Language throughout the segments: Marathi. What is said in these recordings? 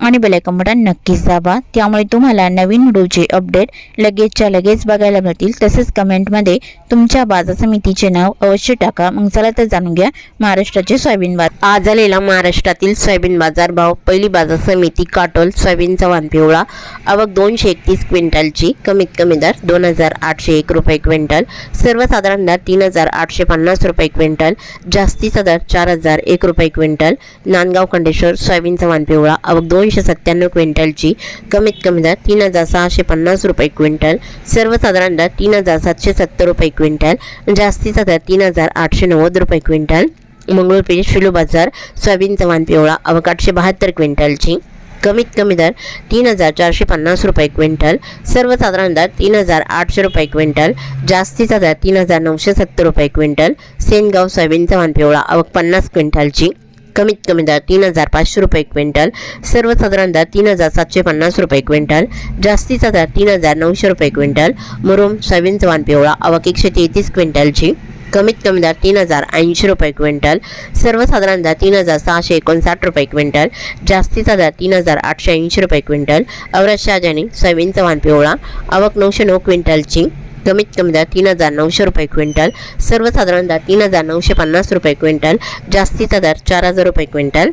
आणि बेलायकन बटन नक्कीच दाबा. त्यामुळे तुम्हाला नवीन व्हिडिओचे अपडेट लगेचच्या लगेच बघायला मिळतील. तसेच कमेंटमध्ये तुमच्या बाजार समितीचे नाव अवश्य टाका. मग चला तर जाणून घ्या महाराष्ट्राचे सोयाबीन बाजार. आज आलेला महाराष्ट्रातील सोयाबीन बाजार भाव. पहिली बाजार समिती काटोल सोयाबीनचा वाण पिवळा. आवक दोनशे एकतीस क्विंटलची. कमीत कमी दर दोन हजार आठशे एक रुपये क्विंटल. सर्वसाधारण दर तीन हजार आठशे पन्नास रुपये क्विंटल. जास्तीचा दर चार हजार एक रुपये क्विंटल. नांदगाव खंडेश्वर सोयाबीनचा वाण पिवळा. आवक दोनशे सत्त्याण्णव क्विंटलची कमीत कमी दर तीन हजार सहाशे पन्नास रुपये क्विंटल सर्वसाधारण दर तीन हजार सातशे सत्तर रुपये क्विंटल जास्तीचा दर तीन हजार आठशे नव्वद रुपये क्विंटल मंगळूरपेठ शिलू बाजार सोयाबीनचा वाण पिवळा आवक आठशे बहात्तर क्विंटलची कमीत कमी दर तीन हजार चारशे पन्नास रुपये क्विंटल सर्वसाधारण दर तीन हजार आठशे रुपये क्विंटल जास्तीचा दर तीन हजार नऊशे सत्तर रुपये क्विंटल सेनगाव सोयाबीनचा वाण पिवळा अवघ पन्नास क्विंटलची. कमीत कमी दर तीन हजार पाचशे रुपये क्विंटल सर्वसाधारण दर तीन हजार सातशे पन्नास रुपये क्विंटल जास्तीचा दर तीन हजार नऊशे रुपये क्विंटल मुरुम सोयाबीनचा वाण पिवळा आवक एकशे तेहतीस क्विंटलची कमीत कमी दर तीन हजार ऐंशी रुपये क्विंटल सर्वसाधारण दर तीन हजार सहाशे एकोणसाठ रुपये क्विंटल जास्तीचा दर तीन हजार आठशे ऐंशी रुपये क्विंटल औरत शाहजानी सोयाबीनचा वाण पिवळा आवक नऊशे नऊ क्विंटलची कमीत कमी दर तीन हजार नऊशे रुपये क्विंटल सर्वसाधारण दर तीन हजार नऊशे पन्नास रुपये क्विंटल जास्तीचा दर चार हजार रुपये क्विंटल.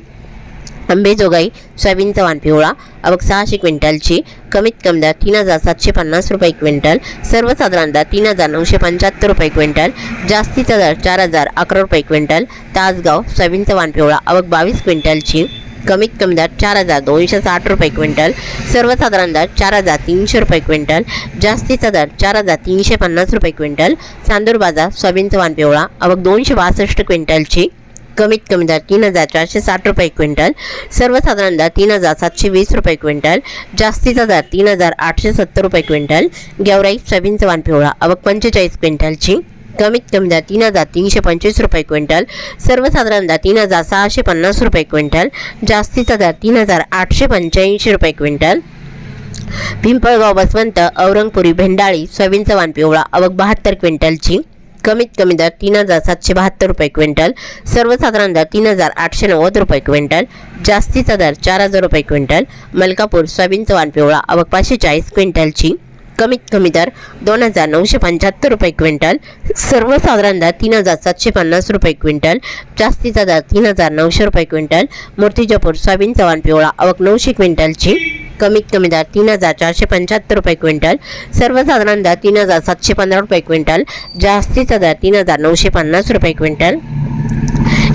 अंबेजोगाई सोयाबीनचा वाण पिवळा अवघ सहाशे क्विंटलची कमीत कमी दर तीन हजार सातशे पन्नास रुपये क्विंटल सर्वसाधारण दर तीन हजार नऊशे पंच्याहत्तर रुपये क्विंटल जास्तीचा दर चार हजार अकरा रुपये क्विंटल तासगाव सोयाबीनचा वाण पिवळा अवघ बावीस क्विंटलची कमीत कमी दर चार हजार दोनशे साठ रुपये क्विंटल सर्वसाधारण दर चार हजार तीनशे रुपये क्विंटल जास्तीचा दर चार हजार तीनशे पन्नास रुपये क्विंटल चांदूर बाजार सोयाबीनचा वाण पिवळा अवघ दोनशे बासष्ट क्विंटलची कमीत कमी दर तीन हजार चारशे साठ रुपये क्विंटल सर्वसाधारण दर तीन हजार सातशे वीस रुपये क्विंटल जास्तीचा दर तीन हजार आठशे सत्तर रुपये क्विंटल गेवराई सोयाबीनचा वाण पिवळा अवघ पंचेचाळीस क्विंटलची कमीत कमी दर तीन हजार तीनशे पंचवीस रुपये क्विंटल. सर्वसाधारण दर तीन हजार सहाशे पन्नास रुपये क्विंटल. जास्तीचा दर तीन हजार आठशे पंच्याऐंशी रुपये क्विंटल. पिंपळगाव बसवंत औरंगपुरी भेंडाळी सोयाबीनचा वान पिवळा अवघ बहात्तर क्विंटलची. कमीत कमी दर तीन हजार सातशे बहात्तर रुपये क्विंटल. सर्वसाधारण दर तीन हजार आठशे नव्वद रुपये क्विंटल. जास्तीचा दर चार हजार रुपये क्विंटल. मलकापूर सोयाबीनचा वान पिवळा अवघ पाचशे चाळीस क्विंटलची. कमीत कमी दर दोन हजार नऊशे पंच्याहत्तर रुपये क्विंटल सर्वसाधारण दर तीन हजार सातशे पन्नास रुपये क्विंटल जास्तीचा दर तीन हजार नऊशे रुपये क्विंटल मूर्तिजापूर सोयाबीन चव्हाण पिवळा आवक नऊशे क्विंटलची कमीत कमी दर तीन हजार चारशे पंच्याहत्तर रुपये क्विंटल सर्वसाधारण दर तीन हजार सातशे पंधरा रुपये क्विंटल जास्तीचा दर तीन हजार नऊशे पन्नास रुपये क्विंटल.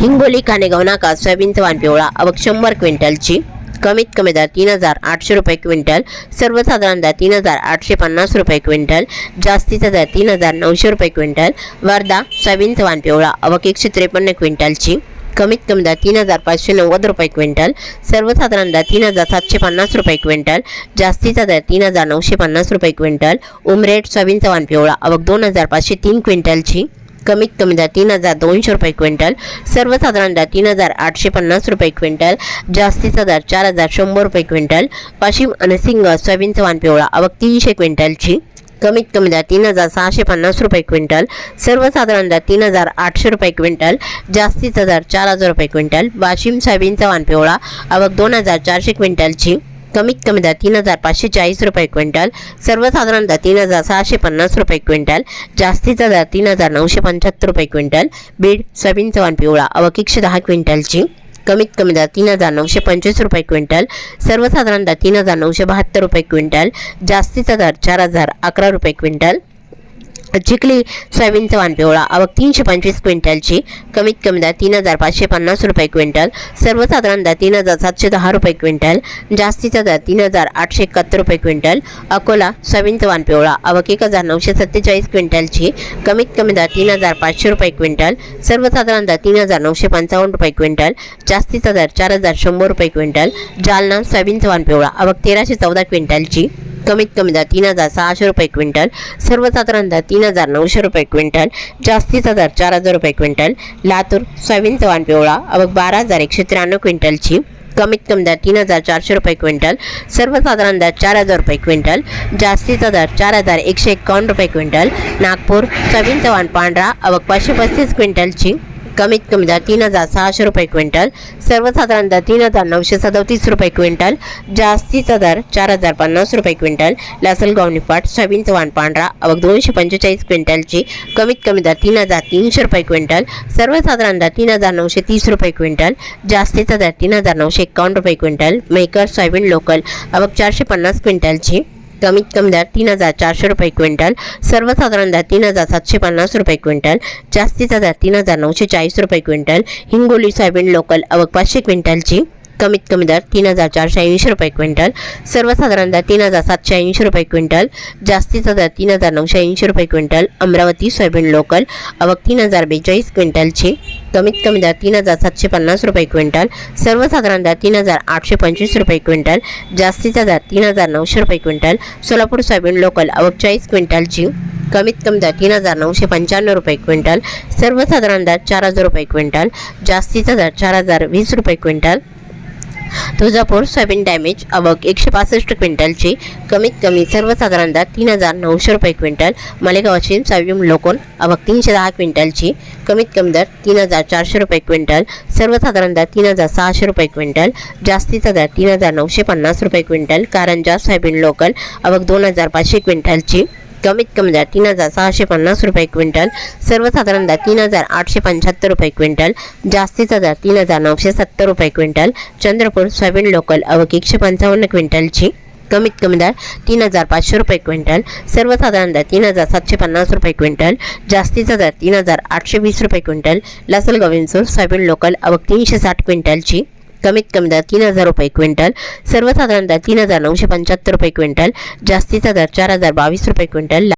हिंगोली खानेगाव नाका सोयाबीनचा वाण पिवळा आवक शंभर क्विंटलची कमीत कमी दर तीन हजार आठशे रुपये क्विंटल सर्वसाधारण दर तीन हजार आठशे पन्नास रुपये क्विंटल जास्तीचा दर तीन हजार नऊशे रुपये क्विंटल वर्धा सोयाबीनचा वाण पिवळा अवक एकशे त्रेपन्न क्विंटलची कमीत कमी दर तीन हजार पाचशे नव्वद रुपये क्विंटल सर्वसाधारण दर तीन हजार सातशे पन्नास रुपये क्विंटल जास्तीचा दर तीन हजार नऊशे पन्नास रुपये क्विंटल उमरेट सोयाबीनचा वाण पिवळा अवक दोन हजार पाचशे तीन क्विंटलची कमीत कमी दर तीन हजार दोनशे रुपये क्विंटल सर्वसाधारण दर तीन हजार आठशे पन्नास रुपये क्विंटल जास्तीचा दर चार हजार शंभर रुपये क्विंटल वाशिम आणि सिंग सोयाबीनचा वाण पिवळा आवक तीनशे क्विंटलची. कमीत कमी दर तीन हजार सहाशे पन्नास रुपये क्विंटल सर्वसाधारण दर तीन हजार आठशे रुपये क्विंटल जास्तीचा दर चार हजार रुपये क्विंटल वाशिम सोयाबीनचा वाण पिवळा आवक दोन हजार चारशे क्विंटलची. कमीत कमी दर तीन हजार पाचशे चाळीस रुपये क्विंटल सर्वसाधारण दर तीन हजार सहाशे पन्नास रुपये क्विंटल जास्तीचा दर तीन हजार नऊशे पंच्याहत्तर रुपये क्विंटल बीड सोयाबीन चवान पिवळा आवक दहा क्विंटलची कमीत कमी दर तीन हजार नऊशे पंचवीस रुपये क्विंटल सर्वसाधारण दर तीन हजार नऊशे बहात्तर रुपये क्विंटल जास्तीचा दर चार हजार अकरा रुपये क्विंटल चिखली सोयाबीनचा वाण पिवळा आवक तीनशे पंचवीस क्विंटलची कमीत कमी दर तीन हजार पाचशे पन्नास रुपये क्विंटल सर्वसाधारण दर तीन हजार सातशे दहा रुपये क्विंटल जास्तीचा दर तीन हजार आठशे एकाहत्तर रुपये क्विंटल अकोला सोयाबीनचा वाण पिवळा आवक एक हजार नऊशे सत्तेचाळीस क्विंटलची कमीत कमी दर तीन हजार पाचशे रुपये क्विंटल सर्वसाधारण दर तीन हजार नऊशे पंचावन्न रुपये क्विंटल जास्तीचा दर चार हजार शंभर रुपये क्विंटल जालना सोयाबीनचा वाण पिवळा आवक तेराशे चौदा क्विंटलची कमीत कमी दर तीन हजार सहाशे रुपये क्विंटल सर्वसाधारण दर तीन तीन हजार नऊशे रुपये क्विंटल जास्तीचा दर चार हजार रुपये क्विंटल लातूर सोयाबीन चव्हाण पिवळा अवघ बारा हजार एकशे त्र्याण्णव क्विंटलची कमीत कमी दर तीन हजार चारशे रुपये क्विंटल सर्वसाधारण दर चार हजार रुपये क्विंटल जास्तीचा दर चार हजार एकशे एकावन्न रुपये क्विंटल नागपूर सोयाबीन चव्हाण पांढरा अवघ पाचशे पस्तीस क्विंटलची कमीत कमी दर तीन हजार सहाशे रुपये क्विंटल सर्वसाधारण दर तीन हजार नऊशे सदतीस रुपये क्विंटल जास्तीचा दर चार हजार पन्नास रुपये क्विंटल लासलगाव निपाट सोयाबीन चव्हाण पांढरा अवघ दोनशे पंचेचाळीस क्विंटलची कमीत कमी दर तीन हजार तीनशे रुपये क्विंटल सर्वसाधारण दर तीन हजार नऊशे तीस रुपये क्विंटल जास्तीचा दर तीन हजार नऊशे एकावन्न रुपये क्विंटल मेकर सोयाबीन लोकल अवघ चारशे पन्नास क्विंटलची. कमीत कमी दर तीन हजार चारशे रुपये क्विंटल. सर्वसाधारण दर तीन हजार सातशे पन्नास रुपये क्विंटल. जास्तीचा दर तीन हजार नऊशे चाळीस रुपये क्विंटल. हिंगोली सोयाबीन लोकल अवघ पाचशे क्विंटलची. कमीत कमी दर तीन हजार चारशे ऐंशी रुपये क्विंटल. सर्वसाधारण दर तीन हजार सातशे ऐंशी रुपये क्विंटल. जास्तीचा दर तीन हजार नऊशे ऐंशी रुपये क्विंटल. अमरावती सोयाबीन लोकल अवघ तीन हजार बेचाळीस क्विंटलची. कमीत कमी दर तीन हजार सातशे पन्नास रुपये क्विंटल. सर्वसाधारण दर तीन हजार आठशे पंचवीस रुपये क्विंटल. जास्तीचा दर तीन हजार नऊशे रुपये क्विंटल. सोलापूर सोयाबीन लोकल अवघ चाळीस क्विंटलची कमीत कमी दर तीन हजार नऊशे पंच्याण्णव रुपये क्विंटल. सर्वसाधारण दर चार हजार रुपये क्विंटल. जास्तीचा दर चार हजार वीस रुपये क्विंटल. तुळजापूर सोयाबीन डॅमेज आवक एकशे पासष्ट क्विंटलची कमीत कमी सर्वसाधारण दर तीन हजार नऊशे रुपये क्विंटल मलेगावची सोयाबीन लोकल अवक तीनशे दहा क्विंटलची कमीत कमी दर तीन हजार चारशे रुपये क्विंटल सर्वसाधारण दर तीन हजार सहाशे रुपये क्विंटल जास्तीचा दर तीन हजार नऊशे पन्नास रुपये क्विंटल कारंजा सोयाबीन लोकल अवक दोन हजार पाचशे क्विंटलची. कमीत कमी दर तीन हजार सहाशे पन्नास रुपये क्विंटल. सर्वसाधारण दर तीन हजार आठशे पंच्याहत्तर रुपये क्विंटल. जास्तीचा दर तीन हजार नऊशे सत्तर रुपये क्विंटल. चंद्रपूर सोयाबीन लोकल अवक एकशे पंचावन्न क्विंटलची. कमीत कमी दर तीन हजार पाचशे रुपये क्विंटल. सर्वसाधारण दर तीन हजार सातशे पन्नास रुपये क्विंटल. जास्तीचा दर तीन हजार आठशे वीस रुपये क्विंटल. लासल गोविंदसूर सोयाबीन लोकल अवक तीनशे साठ क्विंटलची. कमीत कमी दर तीन हजार रुपये क्विंटल सर्वसाधारण दर तीन हजार नऊशे पंच्याहत्तर रुपये क्विंटल जास्तीचा दर चार हजार बावीस रुपये क्विंटल